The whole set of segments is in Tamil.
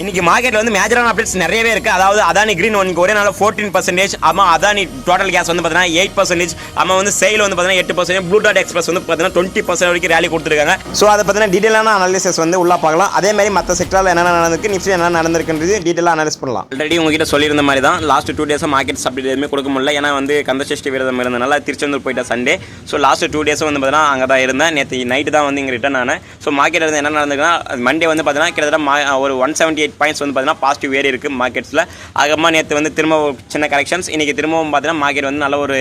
இன்னைக்கு மார்க்கெட்டில் வந்து மேஜரான அப்டேட்ஸ் நிறையவே இருக்குது அதாவது அதானி கிரீன் ஒன்க்கு ஒரே நாள் ஃபோர்டீன் பர்சன்டேஜ் ஆமாம் அதானி டோட்டல் கேஸ் வந்து பார்த்தீங்கன்னா எயிட் பர்சன்டேஜ் ஆமாம் வந்து சேல் வந்து பார்த்தீங்கன்னா எட்டு பர்சன்டேஜ் ப்ளூ டாட் எக்ஸ்பிரஸ் வந்து பார்த்தீங்கன்னா டுவெண்ட்டி பர்சன்ட் வரைக்கும் ரேலி கொடுத்துருக்காங்க. ஸோ அதை பார்த்தீங்கன்னா டீட்டெயிலான அனாலிசிஸ் வந்து உள்ள பார்க்கலாம். அதே மாதிரி மற்ற செக்டரில் என்னென்ன நடந்திருக்கு நிஃப்டி என்ன நடந்திருக்குன்றது டீட்டெயிலாக அனலைஸ் பண்ணலாம். ஆல்ரெடி உங்ககிட்ட சொல்லியிருந்த மாதிரி தான். லாஸ்ட் டூ டேஸாக மார்க்கெட் அப்டேட் எதுவுமே கொடுக்க முடியல. ஏன்னா வந்து கந்தசஷ்டி விரதம் இருந்தனால திருச்செந்தூர் போயிட்ட சண்டே ஸோ லாஸ்ட் டூ டேஸும் வந்து பார்த்தீங்கன்னா அங்கே தான் இருந்தேன். நேற்று நைட்டு தான் வந்து இங்கே ரிட்டர்ன் ஆனேன். ஸோ மார்க்கெட்டில் வந்து என்ன நடந்திருக்குன்னா மண்டே வந்து பார்த்தீங்கன்னா கிட்டத்தட்ட மா- ஒரு ஒன் செவன்ட்டி எயிட் பாயிண்ட்ஸ் வந்து பார்த்தீங்கன்னா பாசிட்டிவ் ஏறி இருக்குது மார்க்கெட்ஸில் அதுக்கப்புறமா நேற்று வந்து திரும்ப சின்ன கரெக்ஷன்ஸ் இன்றைக்கி திரும்பவும் பார்த்தீங்கன்னா மார்க்கெட் வந்து நல்ல ஒரு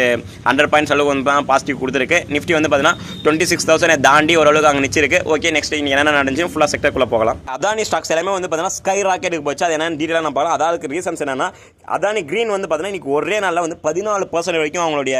ஹண்ட்ரட் பாயிண்ட்ஸ் அளவுக்கு வந்து பாசிட்டிவ் கொடுத்துருக்கு. நிஃப்டி வந்து பார்த்தீங்கன்னா டுவெண்ட்டி சிக்ஸ் தௌசண்ட் தாண்டி ஓரளவுக்கு அங்கே நிச்சிருக்கு. ஓகே நெக்ஸ்ட் இங்கே என்னென்ன நடந்துச்சு? ஃபுல்லாக செக்டருக்குள்ளே போகலாம். அதானி ஸ்டாக்ஸ் எல்லாமே வந்து பார்த்தீங்கன்னா ஸ்கை ராக்கெட்டுக்கு போச்சு. அது என்னென்ன டீட்டெயிலாக நான் பார்க்கலாம் அதாவது ரீசன்ஸ் என்னன்னா அதானி க்ரீன் வந்து பார்த்தீங்கன்னா இன்னைக்கு ஒரே நாளில் வந்து பதினாலு பர்சன்ட் வரைக்கும் அவங்களுடைய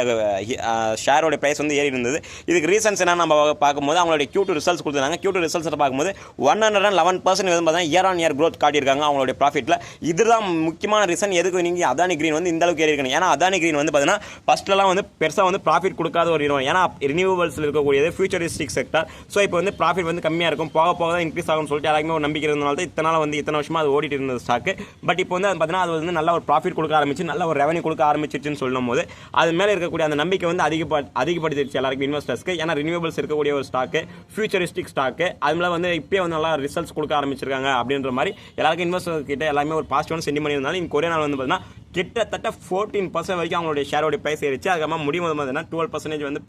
ஷேரோட ப்ரைஸ் வந்து ஏறி இருந்தது. இதுக்கு ரீசன்ஸ் என்ன நம்ம பார்க்கும்போது அவங்களுடைய கியூ டூ ரிசல்ட்ஸ் கொடுத்துருந்தாங்க. கியூ டூ ரிசல்ட்ஸ் பார்க்கும்போது one hundred and eleven percent வந்து பார்த்தீங்கன்னா இயர் ஆன் இயர் க்ரோத் காட்டியிருக்காங்க அவங்களுடைய ப்ராஃபிட்டில் இதுதான் முக்கியமான ரீசன் எதுக்கு நீங்கள் அதானி கிரீன் வந்து இந்த அளவுக்கு ஏறி இருக்கணும் ஏன்னா அதானி கிரீன் வந்து பார்த்தீங்கன்னா ஃபஸ்ட்லலாம் வந்து பெருசாக வந்து ப்ராஃபிட் கொடுக்காத ஒரு நிறுவனம். ஏன்னா ரினியூவல்ஸில் இருக்கக்கூடியது ஃபியூச்சரிஸ்டிக் செக்டர் ஸோ இப்போ வந்து ப்ராஃபிட் வந்து கம்மியாக இருக்கும். போக போக தான் இன்க்ரீஸ் ஆகும்னு சொல்லிட்டு எல்லாருமே ஒரு நம்பிக்கை இருந்தனால தான் இத்தனை நாள் வந்து இத்தனை வருஷமாக அது ஓடிட்டு இருந்தது ஸ்டாக்கு பட் இப்போ வந்து அது பார்த்தீங்கன்னா அது வந்து நல்ல ஒரு ப்ராஃபிட் கொடுக்க ஆரம்பிச்சு நல்ல ஒரு ரெவன்யூ கொடுக்க ஆரம்பிச்சிருச்சுன்னு சொல்லும் போது அது மேலே இருக்கக்கூடிய அந்த நம்பிக்கை வந்து அதிகப்ப அதிகப்படுத்திடுச்சு எல்லாருக்கும் இன்வெஸ்டர்ஸ்க்கு ஏன்னா ரினியூவல்ஸ் இருக்கக்கூடிய ஒரு ஸ்டாக்கு ஃபியூச்சரிஸ்டிக் ஸ்டாக்கு அது மேலே வந்து இப்போயே வந்து நல்லா ரிசல்ட்ஸ் கொடுக்க ஆரம்பிச்சிருக்காங்க அப்படின்ற மாதிரி எல்லாருக்கும் இன்வெஸ்டர் கிட்ட எல்லாமே ஒரு பாசிட்டிவான சென்டிமெண்ட் இருந்தாலும் இங்கே ஒரே நாள் வந்து பார்த்தீங்கன்னா கிட்டத்தட்ட ஃபோர்டீன் பர்சன்ட் வரைக்கும் அவங்களுடைய ஷேரோடைய ப்ரைஸ் ஏறிச்சு. அதுக்கப்புறமா முடியும் போது பார்த்தீங்கன்னா டுவெல் பர்சன்டேஜ் வந்து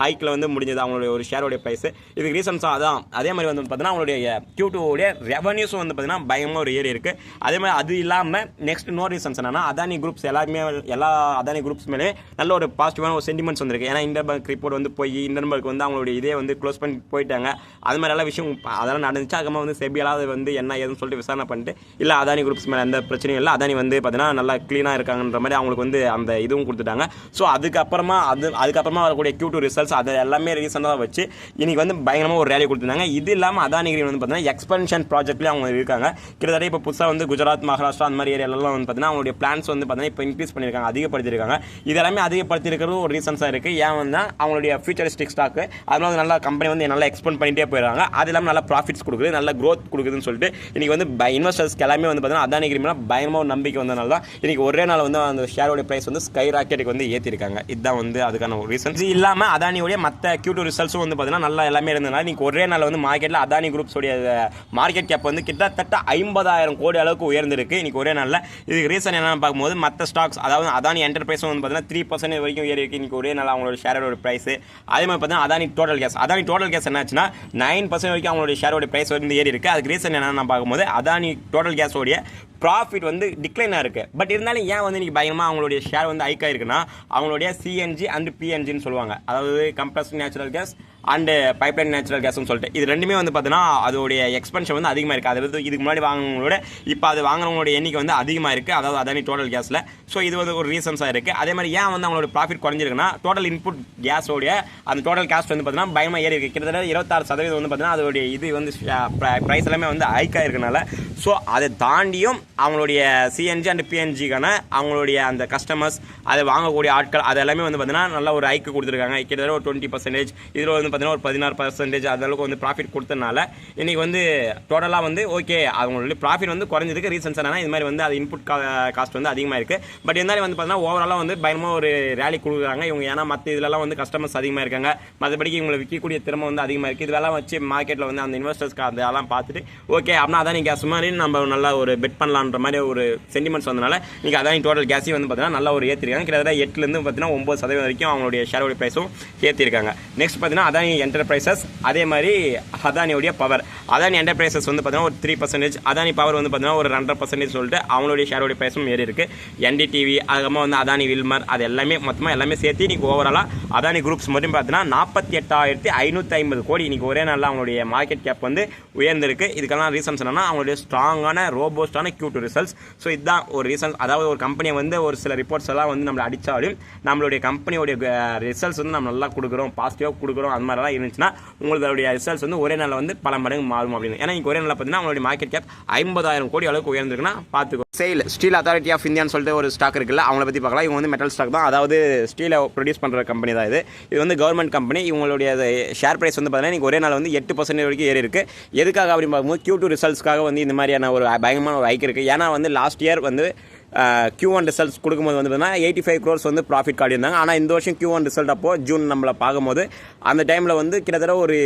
ஹைக்கில் வந்து முடிஞ்சது அவங்களுடைய ஒரு ஷேரோடைய ப்ரைஸ் இதுக்கு ரீசன்ஸ் அதான். அதே மாதிரி வந்து பார்த்தீங்கன்னா அவங்களுடைய Q2 உடைய ரெவன்யூஸும் வந்து பார்த்தீங்கன்னா பயங்கரமாக ஒரு ஏறி இருக்குது அதே மாதிரி அது இல்லாமல் நெக்ஸ்ட் நோ ரீசன்ஸ் என்னன்னா அதானி குரூப்ஸ் எல்லாருமே எல்லா அதானி குரூப்ஸ் மேலே நல்ல ஒரு பாசிட்டிவான ஒரு சென்டிமெண்ட்ஸ் வந்திருக்கு. ஏன்னா இண்டர் பேங்க் ரிப்போர்ட் வந்து போய் இண்டர் பேங்க் வந்து அவங்களுடைய இதே வந்து க்ளோஸ் பண்ணி போயிட்டாங்க. அது மாதிரி எல்லா விஷயம் அதெல்லாம் நடந்துச்சு. அதுக்கப்புறமா வந்து செபியெல்லாம் வந்து என்ன ஏதுன்னு சொல்லிட்டு விசாரணை பண்ணிட்டு இல்லை அதானி குரூப்ஸ் மேலே எந்த பிரச்சனையும் இல்லை. அதானி வந்து பார்த்தீங்கன்னா நல்லா க்ளீனாக இருக்காங்கன்ற மாதிரி அவங்களுக்கு வந்து அந்த இதுவும் கொடுத்துட்டாங்க. ஸோ அதுக்கப்புறமா அது அதுக்கப்புறமா வரக்கூடிய க்யூ டூ ரிசல்ட்ஸ் அது எல்லாமே ரீசெண்டாக வச்சு இன்றைக்கி வந்து பயங்கரமாக ஒரு ரேலி கொடுத்துருந்தாங்க. இது இல்லாமல் அதானி கிரி வந்து பார்த்தீங்கன்னா எக்ஸ்பென்ஷன் ப்ராஜெக்ட்லேயும் அவங்க இருக்காங்க. கிட்டத்தட்ட இப்போ புதுசாக வந்து குஜராத் மகாராஷ்டிரா அந்த மாதிரி ஏரியாலலாம் வந்து பார்த்தீங்கன்னா அவங்களுடைய பிளான்ஸ் வந்து பார்த்தீங்கன்னா இப்போ இன்க்ரீஸ் பண்ணியிருக்காங்க அதிகப்படுத்தியிருக்காங்க. இது எல்லாமே அதிகப்படுத்தியிருக்கிறது ஒரு ரீசன்ஸாக இருக்குது ஏன் வந்து அவங்களுடைய ஃபியூச்சரிஸ்டிக் ஸ்டாக்கு அதனால நல்லா கம்பெனி வந்து நல்லா எக்ஸ்பெண்ட் பண்ணிகிட்டே போயிடுறாங்க. அது இல்லாமல் நல்லா ப்ராஃபிட்ஸ் கொடுக்குது நல்ல க்ரோத் கொடுக்குதுன்னு சொல்லிட்டு இன்றைக்கி வந்து இன்வெஸ்டர்ஸ்க்கு எல்லாமே வந்து பார்த்தீங்கன்னா அதானி கிரி பயங்கரமாக ஒரு நம்பிக்கை வந்தனால தான் இன்றைக்கி ஒரே நாள் வந்து அந்த ஷேரோட ப்ரைஸ் வந்து ஸ்கை ராக்கெட்டுக்கு வந்து ஏற்றிருக்காங்க இதுதான் வந்து அதுக்கான ஒரு ரீசன் இது இல்லாமல் அதானியோடைய மற்ற Q2 டூ ரிசல்ட்ஸும் வந்து பார்த்தீங்கன்னா நல்லா எல்லாமே இருந்ததுனால இன்றைக்கி ஒரே நாள் வந்து மார்க்கெட்டில் அதானி குரூப்ஸோடைய மார்க்கெட் கேப் வந்து கிட்டத்தட்ட ஐம்பதாயிரம் கோடி அளவுக்கு உயர்ந்திருக்கு இன்றைக்கி ஒரே நாளில். இதுக்கு ரீசன் என்னென்னு பார்க்கும்போது மற்ற ஸ்டாக்ஸ் அதாவது அதானி என்டர்பிரைஸும் வந்து பார்த்தீங்கன்னா த்ரீ பர்சன்ட் வரைக்கும் ஏறி இருக்கு இன்னைக்கு ஒரே நாள் அவங்களோட ஷேரோட ப்ரைஸ் அதே மாதிரி பார்த்தீங்கன்னா Adani Total Gas Adani Total Gas என்னாச்சுன்னா நைன் பர்சன்ட் வரைக்கும் அவங்களுடைய ஷேரோட ப்ரைஸ் வந்து ஏறி இருக்குது அதுக்கு ரீசன் என்னென்னு பார்க்கும்போது அதானி டோட்டல் கேஸோடைய ப்ராஃபிட் வந்து டிக்ளைனாக இருக்குது பட் இருந்தாலும் ஏன் வந்து இன்னைக்கு பயங்கரமாக அவங்களுடைய ஷேர் வந்து ஹைக்காக இருக்குன்னா அவங்களுடைய சிஎன்ஜி அண்ட் பிஎன்ஜின்னு சொல்லுவாங்க. அதாவது compressed natural gas and pipeline natural கேஸ்னு சொல்லிட்டு. இது ரெண்டுமே வந்து பார்த்தீங்கன்னா அதோடைய எக்ஸ்பென்ஷன் வந்து அதிகமாக இருக்குது அது வந்து இதுக்கு முன்னாடி வாங்கினவங்களோட இப்போ அது வாங்குறவங்களோட எண்ணிக்கை வந்து அதிகமாக இருக்குது அதாவது அதானி டோட்டல் கேஸில் ஸோ இது வந்து ஒரு ரீசன்ஸாக இருக்குது அதே மாதிரி ஏன் வந்து அவங்களோட ப்ராஃபிட் குறைஞ்சிருக்குன்னா டோட்டல் இன்புட் கேஸோடைய அந்த டோட்டல் காஸ்ட் வந்து பார்த்தீங்கன்னா பயமாக ஏறி இருக்குது கிட்டத்தட்ட இருபத்தாறு சதவீதம் வந்து பார்த்தீங்கன்னா அதோடைய இது வந்து ப்ரைஸ் எல்லாமே வந்து ஹைக்காக இருக்கனால ஸோ அதை தாண்டியும் அவங்களுடைய சிஎன்ஜி அண்ட் பிஎன்ஜிக்கான அவங்களுடைய அந்த கஸ்டமர்ஸ் அதை வாங்கக்கூடிய ஆட்கள் அது எல்லாமே வந்து பார்த்தீங்கன்னா நல்ல ஒரு ஹைக்கு கொடுத்துருக்காங்க. கிட்டத்தட்ட ஒரு டுவெண்ட்டி பர்சன்டேஜ் இதில் வந்து பார்த்தீங்கன்னா ஒரு பதினாறு பர்சன்டேஜ் அந்த அளவுக்கு வந்து ப்ராஃபிட் கொடுத்தனால இன்றைக்கி வந்து டோட்டலாக வந்து ஓகே அவங்களுடைய ப்ராஃபிட் வந்து குறைஞ்சதுக்கு ரீசன்ஸ் என்னன்னா இது மாதிரி வந்து அது இன்புட் கா காஸ்ட் வந்து அதிகமாக இருக்குது பட் இருந்தாலும் வந்து பார்த்தீங்கன்னா ஓவராலாக வந்து பயமாக ஒரு ரேலி கொடுக்குறாங்க. இவங்க ஏன்னா மற்ற இதுலலாம் வந்து கஸ்டமர்ஸ் அதிகமாக இருக்காங்க. மற்றபடிக்கு இவங்களை விற்கக்கூடிய திறமை வந்து அதிகமாக இருக்குது இதெல்லாம் வச்சு மார்க்கெட்டில் வந்து அந்த இன்வெஸ்டர்ஸ்க்கு அதெல்லாம் பார்த்துட்டு ஓகே அப்படின்னா அதான் நீங்கள் கேஸ் மாதிரி நம்ம நல்லா ஒரு பெட் பண்ணலான்ற மாதிரி ஒரு சென்டிமெண்ட்ஸ் வந்தனால நீங்கள் அதான் டோட்டல் கேஸையும் வந்து பார்த்தீங்கன்னா நல்லா ஒரு ஏற்றிருக்காங்க கிட்டத்தட்ட எட்டுலேருந்து பார்த்தீங்கன்னா ஒம்பது சதவீதம் வரைக்கும் அவங்களுடைய ஷேரோட ப்ரைஸும் ஏற்றிருக்காங்க நெக்ஸ்ட் பார்த்தீங்கன்னா அதான் என்டர்பிரைசஸ் அதே மாதிரி அதானியோடைய பவர் அதானி என்டர்பிரைசஸ் வந்து பார்த்தீங்கன்னா ஒரு த்ரீ பர்சன்டேஜ் அதானி பவர் வந்து பார்த்தீங்கன்னா ஒரு ரெண்டரை பர்சன்டேஜ் சொல்லிட்டு அவங்களுடைய ஷேரோட பிரைஸும் ஏறி இருக்கு. என்டிடிவி அதுக்கப்புறமா வந்து அதானி வில்மர் அது எல்லாமே மொத்தமாக எல்லாமே சேர்த்து இன்னைக்கு ஓவராலாக அதானி குரூப்ஸ் மட்டும் பார்த்தீங்கன்னா நாற்பத்தி எட்டாயிரத்தி ஐநூற்றி ஐம்பது கோடி இன்னைக்கு ஒரே நாளில் அவங்களுடைய மார்க்கெட் கேப் வந்து உயர்ந்திருக்கு. இதுக்கெல்லாம் ரீசன்ஸ் என்னன்னா அவங்களுடைய ஸ்ட்ராங்கான ரோபோஸ்டான Q2 டூ ரிசல்ட்ஸ் ஸோ இதுதான் ஒரு ரீசன்ஸ் அதாவது ஒரு கம்பெனியை வந்து ஒரு சில ரிப்போர்ட்ஸ் எல்லாம் வந்து நம்மளை அடித்தாலும் நம்மளுடைய கம்பெனியோடைய ரிசல்ட்ஸ் வந்து நம்ம நல்லா கொடுக்குறோம் பாசிட்டிவாக கொடுக்குறோம் அந்த மாதிரிலாம் இருந்துச்சுன்னா உங்களுடைய ரிசல்ட்ஸ் வந்து ஒரே நாளில் வந்து பல மடங்கு மாறும் அப்படின்னு. ஏன்னா இங்கே ஒரே நாளில் பார்த்தீங்கன்னா உங்களுடைய மார்க்கெட் கேப் ஐம்பதாயிரம் கோடி அளவுக்கு உயர்ந்துருக்குன்னா பார்த்துக்கோ. சேல் ஸ்டீல் அத்தாரிட்டி ஆஃப் இந்தியான்னு சொல்லிட்டு ஒரு ஸ்டாக் இருக்குல்ல அவங்கள பற்றி பார்க்கலாம். இவங்க வந்து மெட்டல் ஸ்டாக் தான். அதாவது ஸ்டீலை ப்ரொடியூஸ் பண்ணுற கம்பெனி தான் இது. இது வந்து கவர்மெண்ட் கம்பெனி இவங்களுடைய ஷேர் ப்ரைஸ் வந்து பார்த்தீங்கன்னா இன்றைக்கி ஒரே நாள் வந்து எட்டு பர்சன்ட் வரைக்கும் ஏறி இருக்குது எதுக்காக அப்படின்னு பார்க்கும்போது கியூ டூ ரிசல்ட்ஸ்க்காக வந்து இந்த மாதிரியான ஒரு பயங்கரமான ஒரு ஹைக் இருக்குது ஏன்னா வந்து லாஸ்ட் இயர் வந்து கியூ ஒன் ரிசல்ட்ஸ் கொடுக்கும்போது வந்து பார்த்தீங்கன்னா எயிட்டி ஃபைவ் க்ரோர்ஸ் வந்து ப்ராஃபிட் காட்டியிருந்தாங்க. ஆனால் இந்த வருஷம் கியூ ஒன் ரிசல்ட் அப்போ ஜூன் நம்மளை பார்க்கும்போது அந்த டைமில் வந்து கிட்டத்தட்ட ஒரு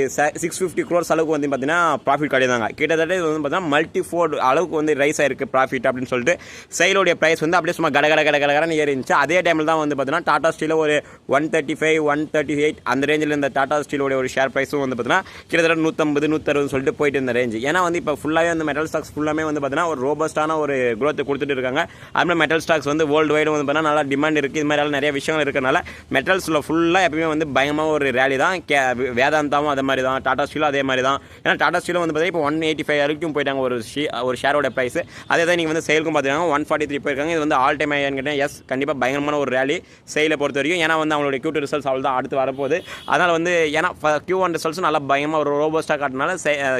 சிக்ஸ் ஃபிஃப்டி க்ரோர்ஸ் அளவுக்கு வந்து பார்த்தீங்கன்னா ப்ராஃபிட் காட்டியிருந்தாங்க. கிட்டத்தட்ட இது வந்து பார்த்தீங்கன்னா மல்டி ஃபோர் அளவுக்கு வந்து ரைஸ் ஆயிருக்கு ப்ராஃபிட் அப்படின்னு சொல்லிட்டு செயலுடைய ப்ரைஸ் வந்து அப்படியே சும்மா கட கட கட கட ஏறி இருந்துச்சு அதே டைமில் தான் வந்து பார்த்தீங்கன்னா டாடா ஸ்டீலில் ஒரு one thirty five one thirty eight அந்த ரேஞ்சில் இந்த டாடா ஸ்டீலோட ஒரு ஷேர் ப்ரைஸும் வந்து பார்த்தீங்கன்னா கிட்டத்தட்ட நூற்றம்பது நூற்றறுபது சொல்லிட்டு போயிட்டு இருந்த ரேஞ்ச் ஏன்னா வந்து இப்போ ஃபுல்லாகவே வந்து மெட்டல் ஸ்டாக்ஸ் ஃபுல்லாமே வந்து பார்த்தீங்கன்னா ஒரு ரோபஸ்டான ஒரு க்ரோத்தை கொடுத்துட்டு இருக்காங்க. அதுமாதிரி மெட்டல் ஸ்டாக்ஸ் வந்து வேர்ல்டு வைடு வந்து பார்த்தீங்கன்னா நல்லா டிமாண்ட் இருக்குது இது மாதிரி நிறைய விஷயங்கள் இருக்கிறனால மெட்டல்ஸில் ஃபுல்லாக எப்பயுமே வந்து பயமாக ஒரு ரேலி தான். கே வேதாந்தாவும் அதே மாதிரி தான். டாடா ஸ்டீலும் அதே மாதிரி தான். ஏன்னா டாடா ஸ்டீலும் வந்து பார்த்தீங்கன்னா இப்போ ஒன் எயிட்டி ஃபைவ் வரைக்கும் போயிட்டாங்க ஒரு ஷீ ஒரு ஷேரோட ப்ரைஸ் அதே தான் நீங்கள் வந்து சேலுக்கும் பார்த்தீங்கன்னா ஒன் ஃபார்ட்டி த்ரீ போயிருக்காங்க. இது வந்து ஆல் டைம் ஆகியான்னு கேட்டேன் எஸ் கண்டிப்பாக பயங்கரமான ஒரு ரேலி சேலை பொறுத்த வரைக்கும். ஏன்னா வந்து அவங்களுடைய கியூட் ரிசல்ட்ஸ் அவ்வளோ தான் அடுத்து வரப்போகுது. அதனால் வந்து ஏன்னா கியூ ஒன் ரிசல்ட்ஸும் நல்லா பயமாக ஒரு ரோபோஸ்டாக காட்டினால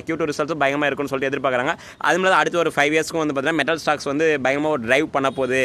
கியூ டூ ரிசல்ட்ஸும் பயமாக இருக்கும்னு சொல்லிட்டு எதிர்பார்க்குறாங்க. அது மாதிரி அடுத்து ஒரு ஃபைவ் இயர்ஸ்க்கும் வந்து பார்த்தீங்கன்னா மெட்டல் ஸ்டாக்ஸ் வந்து பயமாக ஒரு டிரைவ் பண்ண போகுது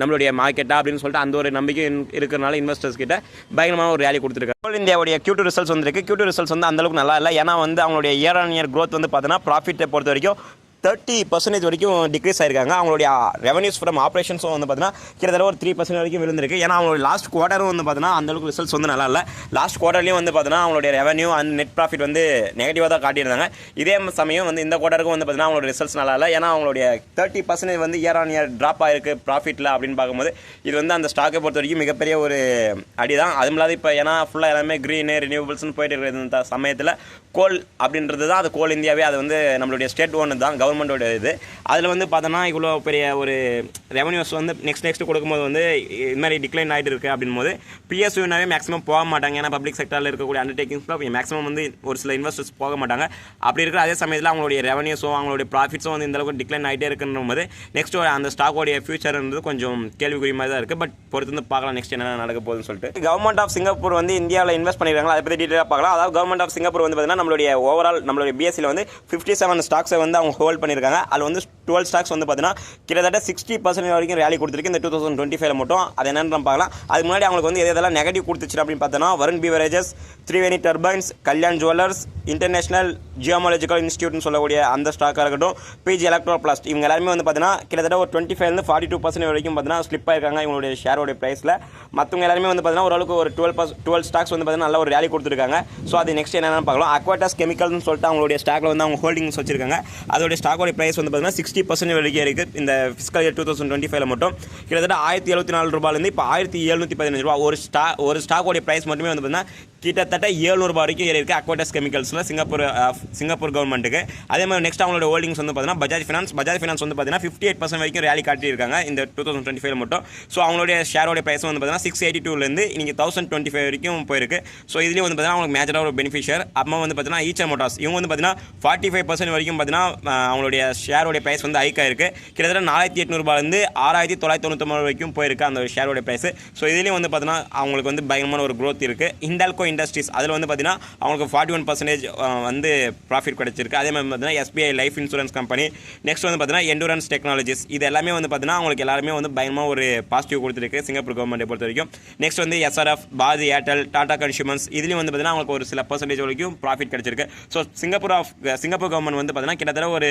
நம்மளுடைய மார்க்கெட்டா அப்படின்னு சொல்லிட்டு அந்த ஒரு நம்பிக்கை இருக்கிறனால இன்வெஸ்டர்ஸ் கிட்ட பயங்கரமான ஒரு ரேலி கொடுத்துருக்காங்க. கோல் இந்தியாவுடைய கியூட்டு ரிசல்ட்ஸ் வந்திருக்கு. கியூட்டு ரிசல்ட்ஸ் வந்து அந்த அளவுக்கு நல்லா இல்லை. ஏன்னா வந்து அவங்களுடைய இயர் ஆன் இயர் க்ரோத் வந்து பார்த்தீங்கன்னா ப்ராஃபிட்டை பொறுத்த வரைக்கும் தேர்ட்டி பர்சன்டேஜ் வரைக்கும் டிக்ரீஸ் ஆயிருக்காங்க. அவங்களுடைய ரெவன்யூஸ் ஃப்ரம் ஆப்ரேஷன்ஸும் வந்து பார்த்தீங்கன்னா கிட்டத்தட்ட ஒரு த்ரீ பர்சன்ட் வரைக்கும் விழுந்திருக்கு. ஏன்னா அவங்களோட லாஸ்ட் குவார்டரும் வந்து பார்த்தீங்கன்னா அந்த அளவுக்கு ரிசல்ட்ஸ் வந்து நல்லா இல்லை. லாஸ்ட் குவார்டர்லையும் வந்து பார்த்தீங்கன்னா அவங்களுடைய ரெவன்யூ அண்ட் நெட் ப்ராஃபிட் வந்து நெகட்டிவாக தான் காட்டியிருந்தாங்க. இதே சமயம் வந்து இந்த குவார்டருக்கும் வந்து பார்த்தீங்கன்னா அவங்களோட ரிசல்ட்ஸ் நல்லா இல்லை. ஏன்னா அவங்களுடைய தேர்ட்டி பர்சன்டேஜ் வந்து இயர் ஆன் இயர் ட்ராப் ஆயிருக்கு ப்ராஃபிட்டில் அப்படின்னு பார்க்கும்போது இது வந்து அந்த ஸ்டாக்கை பொறுத்த வரைக்கும் மிகப்பெரிய ஒரு அடி தான் அதுவும் இல்லாத இப்போ ஏன்னா ஃபுல்லாக எல்லாமே க்ரீனு ரினியூவபிள்ஸ்னு போயிட்டு இருக்கிற சமயத்தில் கோல் அப்படின்றது தான் அது கோல் இந்தியாவே அது வந்து நம்மளுடைய ஸ்டேட் ஒன்று தான் கவர்மெண்ட்டோட இது. அதில் வந்து பார்த்தோன்னா இவ்வளோ பெரிய ஒரு ரெவன்யூஸ் வந்து நெக்ஸ்ட் நெக்ஸ்ட் கொடுக்கும்போது வந்து இது மாதிரி டிக்ளைன் ஆகிட்டு இருக்குது அப்படின் போது பிஎஸ்யூனாவே மேக்ஸிமம் போக மாட்டாங்க. ஏன்னா பப்ளிக் செக்டரில் இருக்கக்கூடிய அண்டர்டேக்கிங்ஸில் மேக்ஸிமம் வந்து ஒரு சில இன்வெஸ்டர்ஸ் போக மாட்டாங்க. அப்படி இருக்கிற அதே சமயத்தில் அவங்களுடைய ரெவன்யூஸும் அவங்களுடைய ப்ராஃபிட்ஸும் வந்து இந்த அளவுக்கு டிக்ளைன் ஆகிட்டே இருக்குன்ற போது நெக்ஸ்ட் அந்த ஸ்டாக்கோடைய ஃபியூச்சர்ன்றது கொஞ்சம் கேள்விக்குறி மாதிரி தான் இருக்குது பட் பொறுத்து வந்து பார்க்கலாம் நெக்ஸ்ட் என்ன நடக்க போகுதுன்னு சொல்லிட்டு. கவர்மெண்ட் ஆஃப் சிங்கப்பூர் வந்து இந்தியாவில் இன்வெஸ்ட் பண்ணிருக்காங்க அதை பற்றி டீட்டெயிலாக பார்க்கலாம். அதாவது கவர்மெண்ட் ஆஃப் சிங்கப்பூர் வந்து பார்த்தீங்கன்னா நம்மளுடைய ஓவரால் நம்மளுடைய பிஎஸ்சியில் வந்து ஃபிஃப்டி செவன் ஸ்டாக்ஸை வந்து அவங்க ஹோல்ட் பண்ணியிருக்காங்க அதில் வந்து டுவெல் ஸ்டாக்ஸ் வந்து பார்த்தீங்கன்னா கிட்டத்தட்ட சிக்ஸ்டி பர்சன்ட் வரைக்கும் ரேலி கொடுத்துருக்கு. இந்த டூ தௌசண்ட் டுவெண்ட்டி ஃபைவ் மட்டும். அது என்னென்னு பார்க்கலாம். அதுக்கு முன்னாடி அவங்களுக்கு வந்து எது எதெல்லாம் நெகட்டிவ் கொடுத்துச்சு அப்படின்னு பார்த்தோன்னா Varun Beverages Triveni Turbines Kalyan Jewellers International Gemmological இன்ஸ்டியூட்னு சொல்லக்கூடிய அந்த ஸ்டாக்காக இருக்கட்டும் பிஜி எலக்ட்ரோ பிளாஸ்ட் இவங்க எல்லாருமே வந்து பார்த்தீங்கன்னா கிட்டத்தட்ட ஒரு டுவெண்ட்டி ஃபைவ்லேருந்து ஃபார்ட்டி டூ பர்சன்ட் வரைக்கும் பார்த்தீங்கன்னா ஸ்லிப் ஆயிருக்காங்க இவங்களுடைய ஷேரோடைய ப்ரைஸில் மற்றவங்க எல்லாருமே வந்து பார்த்தீங்கன்னா ஓரளவுக்கு ஒரு டுவெல் பர்ஸ் டுவெல் ஸ்டாக்ஸ் வந்து பார்த்தீங்கன்னா நல்ல ஒரு ரேலி கொடுத்துருக்காங்க. ஸோ அது நெக்ஸ்ட் என்னென்னு பார்க்கலாம். அக்வாட்டாஸ் கெமிக்கல்னு சொல்லிட்டு அவங்களுடைய ஸ்டாக்ல வந்து அவங்க ஹோல்டிங்ஸ் வச்சிருக்காங்க. அதோடைய ஸ்டாக்கோடைய ப்ரைஸ் வந்து பார்த்தீங்கன்னா சிக்ஸ்டி பர்சன்ட் வரைக்கும் இருக்குது இந்த fiscal year two thousand twenty ஃபைவ்ல மட்டும். கிட்டத்தட்ட ஆயிரத்தி எழுபத்தி நாலு ரூபாயிலேருந்து இப்போ ஆயிரத்தி எழுநூற்றி பதினஞ்சு ரூபா ஒரு ஸ்டா ஒரு ஸ்டாக்கோடைய ப்ரைஸ் மட்டுமே வந்து பார்த்தீங்கன்னா கிட்டத்தட்ட ஏழ்நூறுபா வரைக்கும் ஏறி இருக்குது அக்வாட்டஸ் கெமிக்கல்ஸில் சிங்கப்பூர் சிங்கப்பூர் கவர்மெண்ட்டுக்கு அதே மாதிரி நெக்ஸ்ட் அவங்களோட ஹோல்டிங்ஸ் வந்து பார்த்தீங்கன்னா பஜாஜ் ஃபினான்ஸ் பஜாஜ் ஃபினான்ஸ் வந்து பார்த்தீங்கன்னா ஃபிஃப்டி எயிட் பர்சன்ட் வரைக்கும் ரேலி காட்டியிருக்காங்க இந்த டூ தௌசண்ட் டுவெண்ட்டி ஃபைவ் மட்டும். ஸோ அவங்களுடைய ஷேரோட ப்ரைஸ் வந்து பார்த்தீங்கன்னா சிக்ஸ் எயிட்டி டூலேருந்து இன்றைக்கி தௌசண்ட் டுவெண்ட்டி ஃபைவ் வரைக்கும் போயிருக்கு. ஸோ இதுலேயும் வந்து பார்த்தீங்கன்னா அவங்களுக்கு மேஜராக ஒரு பெனிஃபிஷியர் அப்புறமா வந்து பார்த்தீங்கன்னா ஈச்சர் மோட்டார்ஸ் இவங்க வந்து பார்த்தீங்கன்னா ஃபார்ட்டி ஃபைவ் பர்சன்ட் வரைக்கும் பார்த்தீங்கன்னா அவங்களுடைய ஷேரோட ப்ரைஸ் வந்து ஹைக் ஆயிருக்கு. கிட்டத்தட்ட நாலாயிரத்தி எட்நூறுபாலேருந்து ஆறாயிரத்தி தொள்ளாயிரத்தி தொண்ணூத்தொம்பது வரைக்கும் போயிருக்கு அந்த ஷேரோட ப்ரைஸ் ஸோ இதுலேயும் வந்து பார்த்தீங்கன்னா அவங்களுக்கு வந்து பயங்கரமான ஒரு க்ரோத் இருக்குது இந்தால்கோ இண்டஸ்ட்ரீஸ் அதில் வந்து பார்த்தீங்கன்னா அவங்களுக்கு ஃபார்ட்டி ஒன் பர்சன்டேஜ் வந்து ப்ராஃபிட் கிடச்சிருக்கு. அதே மாதிரி பார்த்தீங்கன்னா SBI Life Insurance company next வந்து பார்த்தீங்கன்னா எண்டூரன்ஸ் டெக்னாலஜிஸ் இது எல்லாமே வந்து பார்த்தீங்கன்னா அவங்களுக்கு எல்லாருமே வந்து பயமாக ஒரு பாசிட்டிவ் கொடுத்துருக்கு சிங்கப்பூர் கவர்மெண்ட்டை பொறுத்த வரைக்கும் நெக்ஸ்ட் வந்து SRF Bharti Airtel Tata consumers இதுலேயும் வந்து பார்த்தீங்கன்னா அவங்களுக்கு ஒரு சில பர்சன்டேஜ் வரைக்கும் ப்ராஃபிட் கிடைச்சிருக்கு. So Singapore of Singapore government வந்து பார்த்தீங்கன்னா கிட்டத்தட்ட ஒரு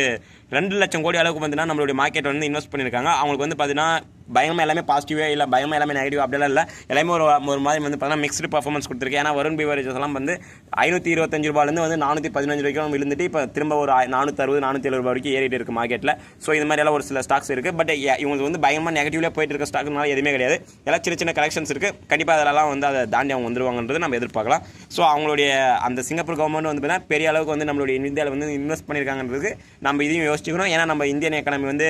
ரெண்டு லட்சம் கோடி அளவுக்கு பார்த்தீங்கன்னா நம்மளுடைய மார்க்கெட் வந்து இன்வெஸ்ட் பண்ணியிருக்காங்க அவங்களுக்கு வந்து பார்த்தீங்கன்னா பயமா எல்லாமே பாசிட்டிவே இல்லை பயமாக எல்லாமே நெகட்டிவ் அப்படிலாம் இல்லை. எல்லாமே ஒரு ஒரு மாதிரி வந்து பார்த்தீங்கன்னா மிக்ஸ்டு பர்ஃபார்மன்ஸ் கொடுத்துருக்கு. ஏன்னா வருண் பிவரேஜஸ் எல்லாம் வந்து ஐநூற்றி இருபத்தஞ்சு ரூபாயிலேருந்து வந்து நானூற்றி பதினஞ்சு வரைக்கும் விழுந்துட்டு இப்போ திரும்ப ஒரு நானூற்றி அறுபது நானூற்றி எழுபது ரூபாய் வரைக்கும் ஏறிட்டு இருக்கு மார்க்கெட்டில் ஸோ இது மாதிரி எல்லாம் ஒரு சில ஸ்டாக்ஸ் இருக்குது பட் இவங்களுக்கு வந்து பயங்கரமாக நெகட்டிவ்ல போயிட்டு இருக்க ஸ்டாக்னால எதுவுமே கிடையாது. எல்லாம் சின்ன சின்ன கலெக்ஷன்ஸ் இருக்குது கண்டிப்பாக அதெல்லாம் வந்து அதை தாண்டி அவங்க வந்துருவாங்கன்றது நம்ம எதிர்பார்க்கலாம். ஸோ அவங்களுடைய அந்த சிங்கப்பூர் கவர்மெண்ட் வந்து பார்த்தீங்கன்னா பெரிய அளவுக்கு வந்து நம்மளுடைய இந்தியாவில் வந்து இன்வெஸ்ட் பண்ணியிருக்காங்கிறது நம்ம இதையும் யோசிச்சுக்கணும். ஏன்னா நம்ம இந்தியன் எக்கானமி வந்து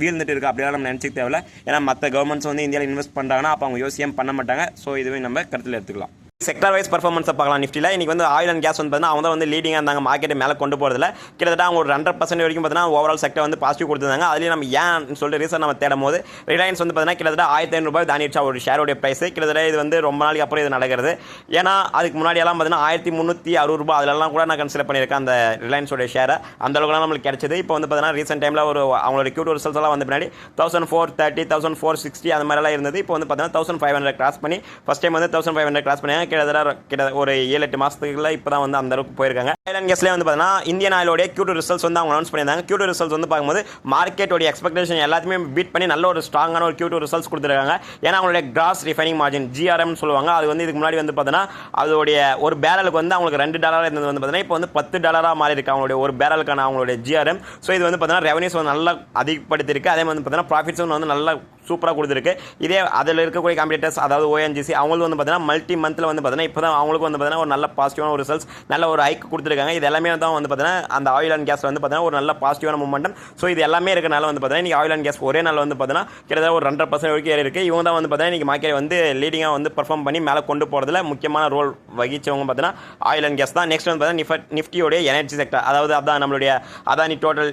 வீழ்ந்துட்டு இருக்கு அப்படிலாம் நம்ம நினச்சிக்க தேவையில்ல. ஏன்னா மற்ற கவர்மெண்ட்ஸ் வந்து இந்தியாவில் இன்வெஸ்ட் பண்ணுறாங்கன்னா அப்போ அவங்க யோசியம் பண்ண மாட்டாங்க. ஸோ இதுவே நம்ம கருத்தில் எடுத்துக்கலாம். செக்டர் வைஸ் பர்ஃபார்மன்ஸை பார்க்கலாம். நிஃப்டியில் இன்றைக்கி வந்து ஆயில் அண்ட் கேஸ் வந்து பார்த்தீங்கன்னா அவங்க தான் வந்து லீடிங்காக இருந்தாங்க. மார்க்கெட்டை மேலே கொண்டு போகிறதுல கிட்டத்தட்ட அவங்க ஒரு ஹண்ட்ரட் பர்சன்ட் வரைக்கும் பார்த்தீங்கன்னா ஓவரால் செக்டர் வந்து பாசிட்டிவ் கொடுத்துருந்தாங்க. அதுலேயும் நம்ம ஏன் சொல்லிட்டு ரீசன் நம்ம தேடும் போது ரிலையன்ஸ் வந்து பார்த்தீங்கன்னா கிட்டத்தட்ட ஆயிரத்தி ஐநூறுபாய் தாண்டிடுச்சா ஒரு ஷேருடைய ப்ரைஸ் கிட்டத்தட்ட இது வந்து ரொம்ப நாளைக்கு அப்புறம் இது நடக்கிறது. ஏன்னா அதுக்கு முன்னாடியெல்லாம் பார்த்தீங்கன்னா ஆயிரத்தி முந்நூற்றி அறுபது ரூபாய் அதிலலாம் கூட நான் கன்சிடர் பண்ணியிருக்கேன் அந்த ரிலையன்ஸோடைய ஷேரை அந்த அளவுக்குலாம் நம்மளுக்கு கிடைச்சது. இப்போ வந்து பார்த்தீங்கன்னா ரீசெண்ட் டைமில் ஒரு அவங்களோட கியூட் ரிசல்ட்ஸ் எல்லாம் வந்து பின்னாடி thousand four thirty thousand four sixty அந்த மாதிரிலாம் இருந்தது. இப்போ வந்து பார்த்தீங்கன்னா தௌசண்ட் ஃபைவ் ஹண்ட்ரட் கிராஸ் பண்ணி ஃபஸ்ட் டைம் வந்து தௌசண்ட் ஃபைவ் ஹண்ட்ரட் கிராஸ் பண்ணி கிட்டத்தட்ட கிட்ட ஒரு ஏழு எட்டு மாதத்துக்குள்ள இப்போ தான் வந்து அந்த அளவுக்கு போயிருக்காங்க. ஐலண்ட் கேஸ்லேயே வந்து பார்த்தீங்கன்னா இந்தியன் ஆயிலோடைய கியூட்டு ரிசல்ட்ஸ் வந்து அவங்க அனௌன்ஸ் பண்ணியிருந்தாங்க. கியூட்டு ரிசல்ட்ஸ் வந்து பார்க்கும்போது மார்க்கெட்டோடைய எக்ஸ்பெக்டேஷன் எல்லாத்தையுமே பீட் பண்ணி நல்ல ஒரு ஸ்ட்ராங்கான ஒரு கியூட்டு ரிசல்ட்ஸ் கொடுத்துருக்காங்க. ஏன்னா அவங்களுடைய கிராஸ் ரிஃபைனிங் மார்ஜின் ஜிஆர்எம் சொல்லுவாங்க. அது வந்து இதுக்கு முன்னாடி வந்து பார்த்தீங்கன்னா அதோடைய ஒரு பேரலுக்கு வந்து அவங்களுக்கு ரெண்டு டாலராக இருந்தது வந்து பார்த்தீங்கன்னா இப்போ வந்து பத்து டாலராக மாறி இருக்கு அவங்களுடைய ஒரு பேரலுக்கான அவங்களுடைய ஜிஆர்எம் ஸோ இது வந்து பார்த்தீங்கன்னா ரெவன்யூஸ் வந்து நல்லா அதிகப்படுத்திருக்கு அதே மாதிரி வந்து பார்த்தீங்கன்னா ப்ராஃபிட்ஸும் வந்து நல்லா சூப்பராக கொடுத்துருக்கு. இதே அதில் இருக்கக்கூடிய காம்படிட்டர்ஸ் அதாவது ஓஎன்ஜிசி அவங்களுக்கு வந்து பார்த்தீங்கன்னா மல்டி மந்தில் வந்து பார்த்தீங்கன்னா இப்போ தான் அவங்களுக்கு வந்து பார்த்தீங்கன்னா ஒரு நல்ல பாசிட்டிவான ஒரு ரிசல்ட்ஸ் நல்ல ஒரு ஹைக் கொடுத்துருக்காங்க. இது எல்லாமே தான் வந்து பார்த்தீங்கன்னா அந்த ஆயில் அண்ட் கேஸ் வந்து பார்த்தீங்கன்னா ஒரு நல்ல பாசிட்டிவான மூமெண்டம் ஸோ இது எல்லாமே இருக்கனால வந்து பார்த்தீங்கன்னா இன்றைக்கி ஆயில் அண்ட் கேஸ் ஒரே நாள் வந்து பார்த்தீங்கன்னா கிட்டத்தட்ட ஒரு ரெண்டரை பர்சன்ட் வரைக்கும் ஏறி இருக்குது இவங்க தான் வந்து பார்த்தீங்கன்னா இன்றைக்கி மார்க்கெட் வந்து லீடிங்காக வந்து பர்ஃபார்ம் பண்ணி மேலே கொண்டு போகிறதுல முக்கியமான ரோல் வகிச்சவங்க பார்த்தீங்கன்னா ஆயில் அண்ட் கேஸ் தான். நெக்ஸ்ட் வந்து பார்த்தீங்கன்னா நிஃபட் நிஃப்டியோடைய எனர்ஜி செக்டர் அதாவது அதான் நம்மளுடைய அதானி டோட்டல்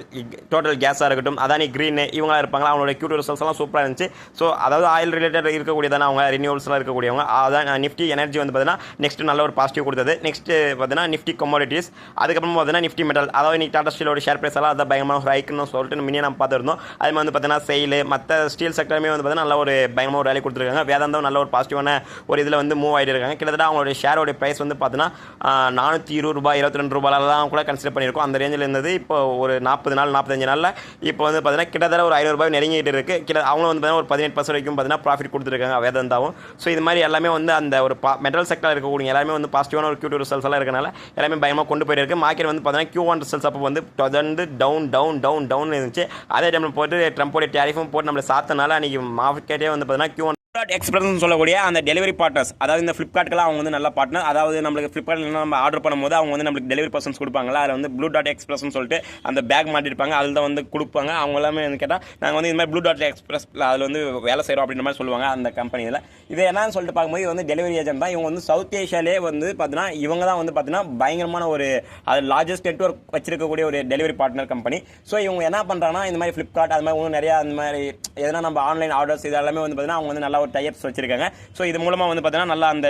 டோட்டல் கேஸாக இருக்கட்டும் அதானி க்ரீன் இவங்களாக இருப்பாங்களா அவங்களுடைய கியூட் ரிசல்ட்ஸ் எல்லாம் சூப்பராக இருந்துச்சு. ஸோ அதாவது ஆயில் ரிலேட்டட் இருக்கக்கூடியதான அவங்க ரினியூவல்ஸ்லாம் இருக்கக்கூடியவங்க அதான் நிஃப்டி எனர்ஜி வந்து பார்த்தீங்கன்னா நெக்ஸ்ட் நல்ல ஒரு பாசிட்டிவ் கொடுத்தது. நெக்ஸ்ட் பார்த்தீங்கன்னா நிஃப்டி கமோடிட்டிஸ் அதுக்கப்புறம் பார்த்தீங்கன்னா நிஃப்டி மெட்டல் அதாவது இன்னைக்கு டாடா ஸ்டீலோட ஷேர் ப்ரைஸ் எல்லாம் அதை பயங்கரமாக ஹைக்குன்னு சொல்லிட்டு மினியே நம்ம பார்த்துருந்தோம். அது வந்து பார்த்தீங்கன்னா செயல் மற்ற ஸ்டீல் செக்டருமே வந்து பார்த்தீங்கன்னா நல்ல ஒரு பயங்கரமாக ஒரு வேலை கொடுத்துருக்காங்க. வேதாந்தம் நல்ல ஒரு பாசிட்டிவான ஒரு இதில் வந்து மூவ் ஆகிட்டு இருக்காங்க. கிட்டத்தட்ட அவங்களுடைய ஷேரோட ப்ரைஸ் வந்து பார்த்தீங்கன்னா நானூற்றி இருபது ரூபாய் இருபத்தி ரெண்டு ரூபாயெல்லாம் கூட கன்சிடர் பண்ணியிருக்கோம். அந்த ரேஞ்சில் இருந்தது. இப்போ ஒரு நாற்பது நாள் நாற்பத்தஞ்சு நாளில் இப்போ வந்து பார்த்தீங்கன்னா கிட்டத்தட்ட ஒரு ஐநூறுரூபாய் நெருங்கிட்டு இருக்குது கிட்ட அவங்களும் வந்து பார்த்தீங்கன்னா ஒரு பதினெட்டு பர்சன்ட் வரைக்கும் பார்த்தீங்கன்னா ப்ராஃபிட் கொடுத்துருக்காங்க வேதாந்தாவும் ஸோ இது மாதிரி எல்லாமே வந்து அந்த ஒரு பா மெட்டல் செக்டர் இருக்கக்கூடிய எல்லாமே வந்து பாசிட்டிவான ஒரு கியூ ரிசல்ட்ஸ் எல்லாம் இருக்கனால எல்லாமே பயமாக கொண்டு போயிருக்கு மார்க்கெட் வந்து பார்த்தீங்கன்னா கியூ ஒன் ரிசல்ட்ஸ் அப்போ வந்து தொடர்ந்து டவுன் டவுன் டவுன் டவுன் இருந்துச்சு. அதே டைமில் போட்டு ட்ரம்ப்போடைய டேரிஃபும் போட்டு நம்மளை சாத்தனால அன்றைக்கி மார்க்கெட்டே வந்து பார்த்தீங்கன்னா கியூ ஒன் ஃப்ளிப்கார்ட் எக்ஸ்பிரஸ்னு சொல்லக்கூடிய அந்த டெலிவரி பார்ட்னர்ஸ் அதாவது இந்த ஃப்ளிப்கார்ட்லாம் அவங்க வந்து நல்ல பார்ட்னர் அதாவது நம்மளுக்கு ஃப்ளிப்கார்ட்டில் நம்ம ஆர்டர் பண்ணும்போது அவங்க வந்து நம்மளுக்கு டெலிவரி பர்சன்ஸ் கொடுப்பாங்களா அதில் வந்து ப்ளூ டாட் எக்ஸ்பிரஸ்னு சொல்லிட்டு அந்த பேக் மாட்டிருப்பாங்க அதில் தான் வந்து கொடுப்பாங்க. அவங்க எல்லாமே வந்து கேட்டால் நாங்கள் வந்து இந்த மாதிரி ப்ளூ டாட் எக்ஸ்பிரஸ் அதில் வந்து வேலை செய்கிறோம் அப்படின்ற மாதிரி சொல்லுவாங்க அந்த கம்பெனியில் இது என்னன்னு சொல்லிட்டு பார்க்கும்போது இது வந்து டெலிவரி ஏஜென்ட் தான். இவங்க வந்து சவுத் ஏஷியாலே வந்து பார்த்தீங்கன்னா இவங்க தான் வந்து பார்த்தீங்கன்னா பயங்கரமான ஒரு அது லார்ஜஸ்ட் நெட்ஒர்க் வச்சிருக்கக்கூடிய ஒரு டெலிவரி பார்ட்னர் கம்பெனி ஸோ இவங்க என்ன பண்ணுறாங்கன்னா இந்த மாதிரி ஃப்ளிப்கார்ட் அது மாதிரி இன்னும் நிறையா அந்த மாதிரி எதனா நம்ம ஆன்லைன் ஆர்டர்ஸ் இது எல்லாமே வந்து பார்த்தீங்கன்னா அவங்க வந்து நல்லா ஒரு டைப்ஸ் வச்சிருக்காங்க. ஸோ இது மூலமாக வந்து பார்த்தீங்கன்னா நல்லா அந்த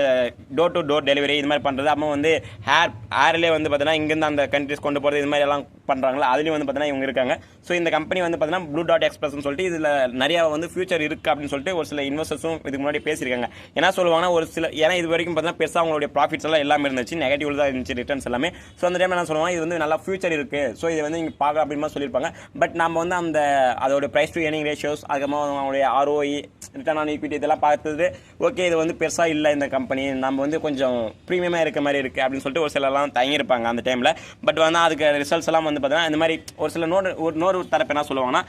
டோர் டு டோர் டெலிவரி இது மாதிரி பண்ணுறது அப்புறம் வந்து ஹேர் ஹேர்லேயே வந்து பார்த்தீங்கன்னா இங்கேருந்து அந்த கண்ட்ரிஸ் கொண்டு போகிறது இது மாதிரி எல்லாம் பண்ணுறாங்களா அதுலேயும் வந்து பார்த்தீங்கன்னா இவங்க இருக்காங்க. ஸோ இந்த கம்பெனி வந்து பார்த்தீங்கன்னா ப்ளூ டாட் எக்ஸ்பிரஸ்னு சொல்லிட்டு இதில் நிறையா வந்து ஃபியூச்சர் இருக்குது அப்படின்னு சொல்லிட்டு ஒரு சில இன்வெஸ்டர்ஸும் இதுக்கு முன்னாடி பேசியிருக்காங்க. ஏன்னா சொல்லுவாங்கன்னா ஒரு சில ஏன்னா இது வரைக்கும் பார்த்தீங்கன்னா பெருசாக அவங்களுடைய ப்ராஃபிட்ஸ் எல்லாம் எல்லாமே இருந்துச்சு. நெகட்டிவ் தான் இருந்துச்சு ரிட்டர்ன்ஸ் எல்லாமே. ஸோ அந்த டைமில் என்ன சொல்லுவாங்க இது வந்து நல்லா ஃபியூச்சர் இருக்குது ஸோ இதை வந்து நீங்கள் பார்க்க அப்படின்னு சொல்லியிருப்பாங்க. பட் நம்ம வந்து அந்த அதோட ப்ரைஸ் டு ஏர்னிங் ரேஷியோஸ் அதுக்கப்புறமா அவங்களுடைய ஆர்ஓஇ ரிட்டர்ன் ஆன் ஈக்விட்டி இதெல்லாம் பார்த்தது ஓகே இது வந்து பெருசாக இல்லை இந்த கம்பெனி நம்ம வந்து கொஞ்சம் ப்ரீமியமாக இருக்க மாதிரி இருக்குது அப்படின்னு சொல்லிட்டு ஒரு சிலர்லாம் தங்கியிருப்பாங்க அந்த டைமில் பட் வந்து அதுக்கு ரிசல்ட்ஸ் எல்லாம் வந்து பார்த்தீங்கன்னா இந்த மாதிரி ஒரு சில நோடு ஒரு இன்னொரு தரப்பு என்ன சொல்லுவாங்கன்னா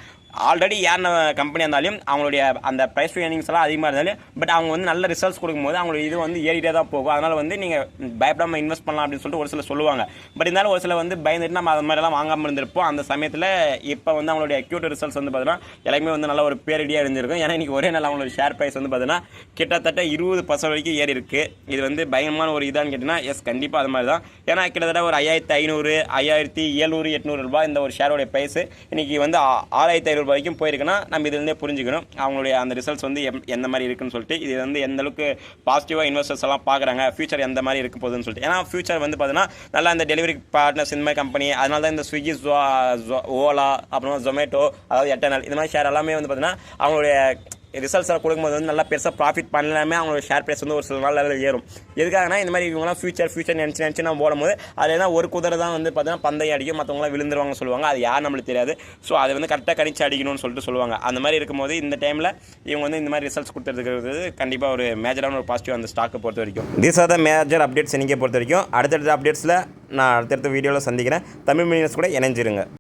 ஆல்ரெடி ஏறின கம்பெனி இருந்தாலும் அவங்களுடைய அந்த ப்ரைஸ் ஏர்னிங்ஸ் எல்லாம் அதிகமாக இருந்தாலும் பட் அவங்க வந்து நல்ல ரிசல்ட்ஸ் கொடுக்கும்போது அவங்களுடைய இது வந்து ஏறிட்டே தான் போகும். அதனால் வந்து நீங்கள் பயப்படாமல் இன்வெஸ்ட் பண்ணலாம் அப்படின்னு சொல்லிட்டு ஒரு சில சொல்லுவாங்க. பட் இருந்தாலும் ஒரு சில வந்து பயந்துட்டு நம்ம அது மாதிரிலாம் வாங்காமல் இருந்திருப்போம். அந்த சமயத்தில் இப்போ வந்து அவங்களுடைய அக்யூட் ரிசல்ட்ஸ் வந்து பார்த்தீங்கன்னா எல்லாமே வந்து நல்ல ஒரு பேரடியாக இருந்திருக்கும். ஏன்னா இன்றைக்கி ஒரே நாள் அவங்களோட ஷேர் ப்ரைஸ் வந்து பார்த்தீங்கன்னா கிட்டத்தட்ட இருபது பர்சன்ட் வரைக்கும் ஏறி இருக்குது இது வந்து பயங்கரமான ஒரு இதான்னு கேட்டிங்கன்னா எஸ் கண்டிப்பாக அது மாதிரி தான் ஏன்னா கிட்டத்தட்ட ஒரு ஐயாயிரத்தி ஐநூறு ஐயாயிரத்தி ஏழ்நூறு எட்நூறு ரூபாய் இந்த ஒரு ஷேரோடைய ப்ரைஸ் இன்றைக்கி வந்து ஆறாயிரத்தி ஐநூறு வரைக்கும் போயிருக்குன்னா நம்ம இதுலேருந்தே புரிஞ்சுக்கணும். அவங்களுடைய அந்த ரிசல்ட்ஸ் வந்து எம் எந்த மாதிரி இருக்குன்னு சொல்லிட்டு இது வந்து எந்த அளவுக்கு பாசிட்டிவாக இன்வெஸ்டர்ஸ் எல்லாம் பார்க்குறாங்க ஃபியூச்சர் எந்த மாதிரி இருக்க போகுதுன்னு சொல்லிட்டு. ஏன்னா ஃபியூச்சர் வந்து பார்த்தீங்கன்னா நல்லா இந்த டெலிவரி பார்ட்னர்ஸ் இந்த மாதிரி கம்பெனி அதனால தான் இந்த ஸ்விக்கி ஓலா அப்புறமா ஜொமேட்டோ அதாவது எட்டர்னல் இந்த மாதிரி ஷேர் எல்லாமே வந்து பார்த்தீங்கன்னா அவங்களுடைய ரிசல்ட்ஸ் கொடுக்கும்போது வந்து நல்லா பெருசாக ப்ராஃபிட் பண்ணலாமே அவங்களோட ஷேர் ப்ரைஸ் வந்து ஒரு சில நாள் அளவில் ஏறும். எதுக்காகனா இந்த மாதிரி இவங்கலாம் ஃபியூச்சர் ஃபியூச்சர் நினச்சி நினச்சி நம்ம போடும்போது அதில் தான் ஒரு குதிரை தான் வந்து பார்த்தீங்கன்னா பந்தயம் அடிக்கும் மற்றவங்களாம் விழுந்துருவாங்க சொல்லுவாங்க. அது யார் நம்மளுக்கு தெரியாது. ஸோ அதை வந்து கரெக்டாக கணிச்சு அடிக்கணும்னு சொல்லிட்டு சொல்லுவாங்க. அந்த மாதிரி இருக்கும்போது இந்த டைமில் இவங்க வந்து இந்த மாதிரி ரிசல்ட்ஸ் கொடுத்துருக்கிறது கண்டிப்பாக ஒரு மேஜரான ஒரு பாசிட்டிவ் அந்த ஸ்டாக்கை பொறுத்த வரைக்கும். These are the major updates நீங்கள் பொறுத்த வரைக்கும். அடுத்தடுத்த அப்டேட்ஸில் நான் அடுத்தடுத்த வீடியோவில் சந்திக்கிறேன். தமிழ் மீனியர்ஸ் கூட இணைஞ்சிருங்க.